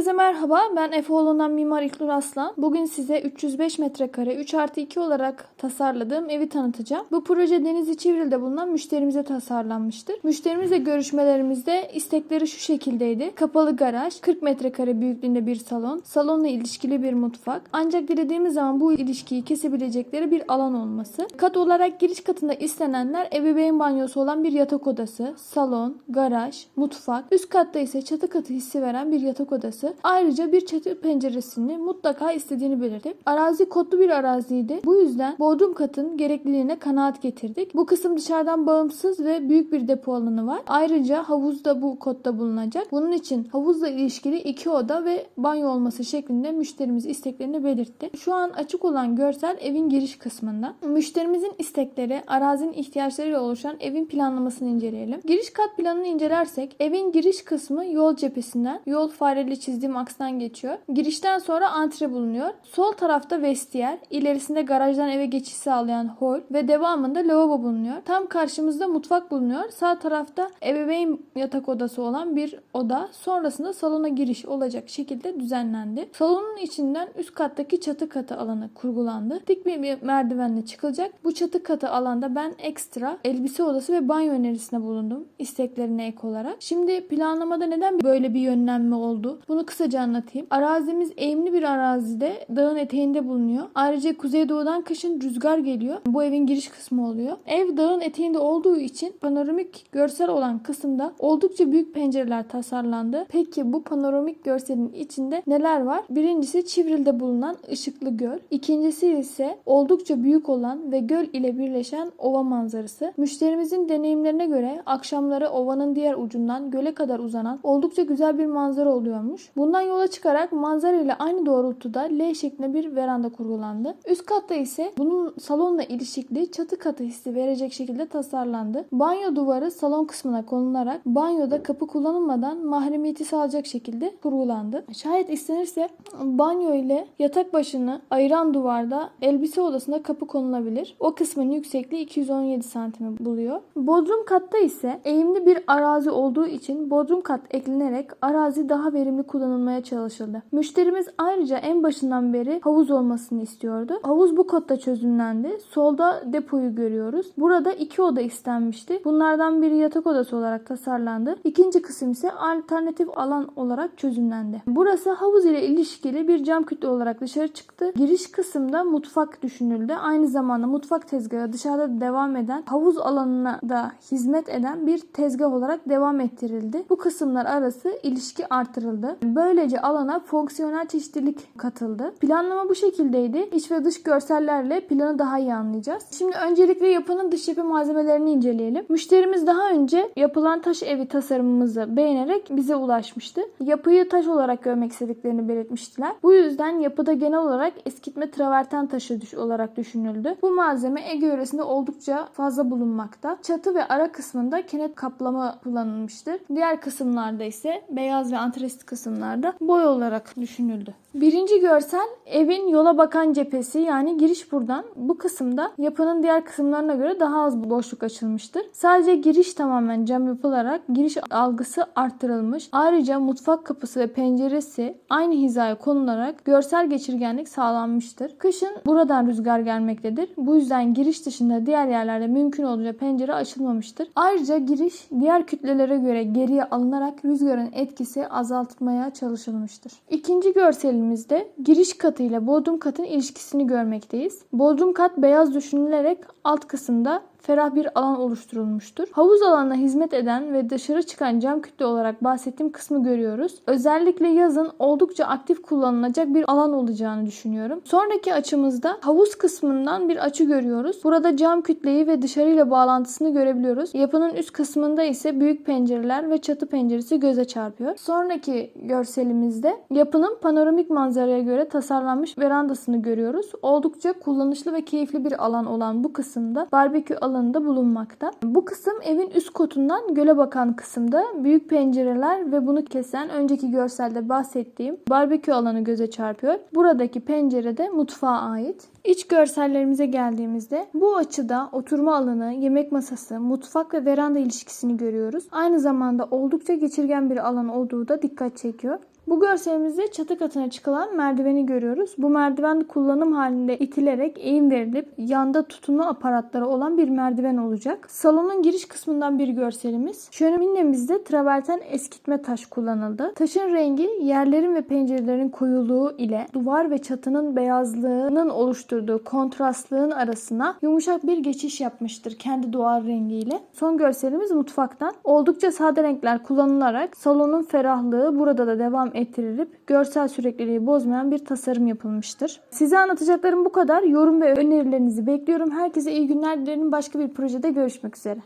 Herkese merhaba. Ben Efe Oğlu'ndan Mimar İlknur Aslan. Bugün size 305 metrekare 3 artı 2 olarak tasarladığım evi tanıtacağım. Bu proje Denizli Çivril'de bulunan müşterimize tasarlanmıştır. Müşterimizle görüşmelerimizde istekleri şu şekildeydi. Kapalı garaj, 40 metrekare büyüklüğünde bir salon, salonla ilişkili bir mutfak. Ancak dilediğimiz zaman bu ilişkiyi kesebilecekleri bir alan olması. Kat olarak giriş katında istenenler ebeveyn banyosu olan bir yatak odası, salon, garaj, mutfak. Üst katta ise çatı katı hissi veren bir yatak odası. Ayrıca bir çatı penceresini mutlaka istediğini belirtip arazi kodlu bir araziydi. Bu yüzden bodrum katın gerekliliğine kanaat getirdik. Bu kısım dışarıdan bağımsız ve büyük bir depo alanı var. Ayrıca havuz da bu kodda bulunacak. Bunun için havuzla ilişkili iki oda ve banyo olması şeklinde müşterimiz isteklerini belirtti. Şu an açık olan görsel evin giriş kısmında. Müşterimizin istekleri arazinin ihtiyaçlarıyla oluşan evin planlamasını inceleyelim. Giriş kat planını incelersek evin giriş kısmı yol cephesinden yol fareli çizdiğim aksdan geçiyor. Girişten sonra antre bulunuyor. Sol tarafta vestiyer, ilerisinde garajdan eve geçiş sağlayan hol ve devamında lavabo bulunuyor. Tam karşımızda mutfak bulunuyor. Sağ tarafta ebeveyn yatak odası olan bir oda. Sonrasında salona giriş olacak şekilde düzenlendi. Salonun içinden üst kattaki çatı katı alanı kurgulandı. Dik bir merdivenle çıkılacak. Bu çatı katı alanda ben ekstra elbise odası ve banyo önerisinde bulundum. isteklerine ek olarak. Şimdi planlamada neden böyle bir yönlenme oldu? Bunu kısaca anlatayım. Arazimiz eğimli bir arazide dağın eteğinde bulunuyor. Ayrıca kuzeydoğudan kışın rüzgar geliyor. Bu evin giriş kısmı oluyor. Ev dağın eteğinde olduğu için panoramik görsel olan kısımda oldukça büyük pencereler tasarlandı. Peki bu panoramik görselin içinde neler var? Birincisi Çivril'de bulunan ışıklı göl. İkincisi ise oldukça büyük olan ve göl ile birleşen ova manzarası. Müşterimizin deneyimlerine göre akşamları ovanın diğer ucundan göle kadar uzanan oldukça güzel bir manzara oluyormuş. Bundan yola çıkarak manzara ile aynı doğrultuda L şeklinde bir veranda kurgulandı. Üst katta ise bunun salonla ilişkili çatı katı hissi verecek şekilde tasarlandı. Banyo duvarı salon kısmına konularak banyoda kapı kullanılmadan mahremiyeti sağlayacak şekilde kurgulandı. Şayet istenirse banyo ile yatak başını ayıran duvarda elbise odasında kapı konulabilir. O kısmın yüksekliği 217 santimi buluyor. Bodrum katta ise eğimli bir arazi olduğu için bodrum kat eklenerek arazi daha verimli kullanılmaya çalışıldı. Müşterimiz ayrıca en başından beri havuz olmasını istiyordu. Havuz bu kodda çözümlendi. Solda depoyu görüyoruz. Burada iki oda istenmişti. Bunlardan biri yatak odası olarak tasarlandı. İkinci kısım ise alternatif alan olarak çözümlendi. Burası havuz ile ilişkili bir cam kütle olarak dışarı çıktı. Giriş kısımda mutfak düşünüldü. Aynı zamanda mutfak tezgahı dışarıda devam eden havuz alanına da hizmet eden bir tezgah olarak devam ettirildi. Bu kısımlar arası ilişki artırıldı. Böylece alana fonksiyonel çeşitlilik katıldı. Planlama bu şekildeydi. İç ve dış görsellerle planı daha iyi anlayacağız. Şimdi öncelikle yapının dış cephe malzemelerini inceleyelim. Müşterimiz daha önce yapılan taş evi tasarımımızı beğenerek bize ulaşmıştı. Yapıyı taş olarak görmek istediklerini belirtmiştiler. Bu yüzden yapıda genel olarak eskitme traverten taşı düş olarak düşünüldü. Bu malzeme Ege yöresinde oldukça fazla bulunmakta. Çatı ve ara kısmında kenet kaplama kullanılmıştır. Diğer kısımlarda ise beyaz ve antresit kısımlarda boy olarak düşünüldü. Birinci görsel evin yola bakan cephesi yani giriş buradan. Bu kısımda yapının diğer kısımlarına göre daha az boşluk açılmıştır. Sadece giriş tamamen cam yapılarak giriş algısı arttırılmış. Ayrıca mutfak kapısı ve penceresi aynı hizaya konularak görsel geçirgenlik sağlanmıştır. Kışın buradan rüzgar gelmektedir. Bu yüzden giriş dışında diğer yerlerde mümkün olduğunca pencere açılmamıştır. Ayrıca giriş diğer kütlelere göre geriye alınarak rüzgarın etkisi azaltmaya çalışılmıştır. İkinci görselimizde giriş katı ile bodrum katın ilişkisini görmekteyiz. Bodrum kat beyaz düşünülerek alt kısımda ferah bir alan oluşturulmuştur. Havuz alanına hizmet eden ve dışarı çıkan cam kütle olarak bahsettiğim kısmı görüyoruz. Özellikle yazın oldukça aktif kullanılacak bir alan olacağını düşünüyorum. Sonraki açımızda havuz kısmından bir açı görüyoruz. Burada cam kütleyi ve dışarıyla bağlantısını görebiliyoruz. Yapının üst kısmında ise büyük pencereler ve çatı penceresi göze çarpıyor. Sonraki görselimizde yapının panoramik manzaraya göre tasarlanmış verandasını görüyoruz. Oldukça kullanışlı ve keyifli bir alan olan bu kısımda barbekü alanında bulunmakta. Bu kısım evin üst kotundan göle bakan kısımda büyük pencereler ve bunu kesen önceki görselde bahsettiğim barbekü alanı göze çarpıyor. Buradaki pencere de mutfağa ait. İç görsellerimize geldiğimizde bu açıda oturma alanı, yemek masası, mutfak ve veranda ilişkisini görüyoruz. Aynı zamanda oldukça geçirgen bir alan olduğu da dikkat çekiyor. Bu görselimizde çatı katına çıkılan merdiveni görüyoruz. Bu merdiven kullanım halinde itilerek eğim verilip yanda tutunma aparatları olan bir merdiven olacak. Salonun giriş kısmından bir görselimiz. Şöminemizde traverten eskitme taş kullanıldı. Taşın rengi yerlerin ve pencerelerin koyuluğu ile duvar ve çatının beyazlığının oluşturduğu kontrastlığın arasına yumuşak bir geçiş yapmıştır kendi doğal rengiyle. Son görselimiz mutfaktan. Oldukça sade renkler kullanılarak salonun ferahlığı burada da devam ettirilip görsel sürekliliği bozmayan bir tasarım yapılmıştır. Size anlatacaklarım bu kadar. Yorum ve önerilerinizi bekliyorum. Herkese iyi günler dilerim. Başka bir projede görüşmek üzere.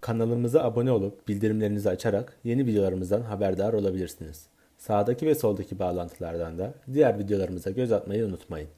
Kanalımıza abone olup bildirimlerinizi açarak yeni videolarımızdan haberdar olabilirsiniz. Sağdaki ve soldaki bağlantılardan da diğer videolarımıza göz atmayı unutmayın.